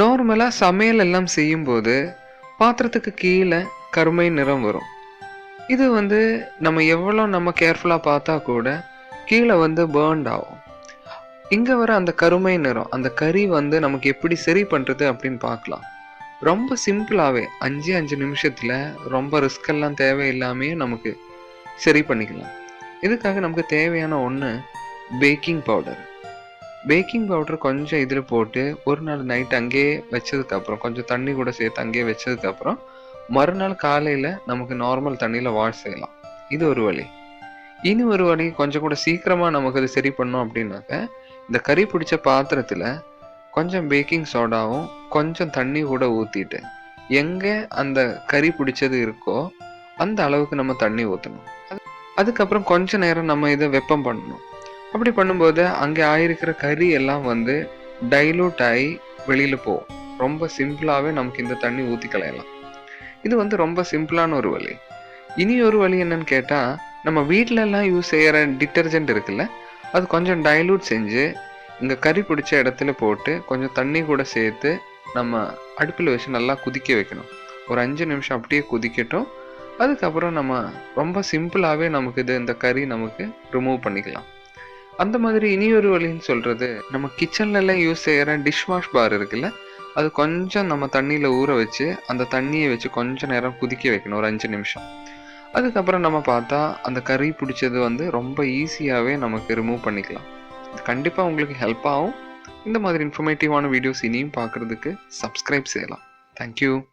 நார்மலாக சமையல் எல்லாம் செய்யும்போது பாத்திரத்துக்கு கீழே கருமை நிறம் வரும். இது வந்து நம்ம எவ்வளோ நம்ம கேர்ஃபுல்லாக பார்த்தா கூட கீழே வந்து பேர்ன்ட் ஆகும். இங்கே வர அந்த கருமை நிறம் அந்த கறி வந்து நமக்கு எப்படி சரி பண்ணுறது அப்படின்னு பார்க்கலாம். ரொம்ப சிம்பிளாகவே அஞ்சு அஞ்சு நிமிஷத்தில் ரொம்ப ரிஸ்கெல்லாம் தேவையில்லாமையே தேவையில்லாமே நமக்கு சரி பண்ணிக்கலாம். இதுக்காக நமக்கு தேவையான ஒன்று பேக்கிங் பவுடர் பேக்கிங் பவுடர் கொஞ்சம் இதில் போட்டு ஒரு நாள் நைட் அங்கேயே வச்சதுக்கப்புறம் கொஞ்சம் தண்ணி கூட சேர்த்து அங்கேயே வச்சதுக்கப்புறம் மறுநாள் காலையில் நமக்கு நார்மல் தண்ணியில் வாஷ் செய்யலாம். இது ஒரு வழி. இனி ஒரு வழி கொஞ்சம் கூட சீக்கிரமாக நமக்கு அது சரி பண்ணோம் அப்படின்னாக்க இந்த கறி பிடிச்ச பாத்திரத்தில் கொஞ்சம் பேக்கிங் சோடாவும் கொஞ்சம் தண்ணி கூட ஊற்றிட்டு எங்கே அந்த கறி பிடிச்சது இருக்கோ அந்த அளவுக்கு நம்ம தண்ணி ஊற்றணும் அதுக்கப்புறம் கொஞ்ச நேரம் நம்ம இதை வெப்பம் பண்ணணும். அப்படி பண்ணும்போது அங்கே ஆயிருக்கிற கறி எல்லாம் வந்து டைலூட் ஆகி வெளியில் போகும். ரொம்ப சிம்பிளாகவே நமக்கு இந்த தண்ணி ஊற்றி கலையலாம் இது வந்து ரொம்ப சிம்பிளான ஒரு வழி. இனி ஒரு வழி என்னன்னு கேட்டால் நம்ம வீட்டிலலாம் யூஸ் செய்கிற டிட்டர்ஜென்ட் இருக்குல்ல அது கொஞ்சம் டைலூட் செஞ்சு இங்கே கறி பிடிச்ச இடத்துல போட்டு கொஞ்சம் தண்ணி கூட சேர்த்து நம்ம அடுப்பில் வச்சு நல்லா குதிக்க வைக்கணும். ஒரு அஞ்சு நிமிஷம் அப்படியே குதிக்கட்டும். அதுக்கப்புறம் நம்ம ரொம்ப சிம்பிளாகவே நமக்கு இது இந்த கறி நமக்கு ரிமூவ் பண்ணிக்கலாம். அந்த மாதிரி இனி ஒரு வழின்னு சொல்கிறது நம்ம கிச்சன்லலாம் யூஸ் செய்கிற டிஷ் வாஷ் பார் இருக்குல்ல அது கொஞ்சம் நம்ம தண்ணியில் ஊற வச்சு அந்த தண்ணியை வச்சு கொஞ்சம் நேரம் குதிக்க வைக்கணும் ஒரு அஞ்சு நிமிஷம். அதுக்கப்புறம் நம்ம பார்த்தா அந்த கறி பிடிச்சது வந்து ரொம்ப ஈஸியாகவே நமக்கு ரிமூவ் பண்ணிக்கலாம். இது கண்டிப்பாக உங்களுக்கு ஹெல்ப் ஆகும். இந்த மாதிரி இன்ஃபர்மேட்டிவான வீடியோஸ் இனியும் பார்க்குறதுக்கு சப்ஸ்கிரைப் செய்யலாம். தேங்க்யூ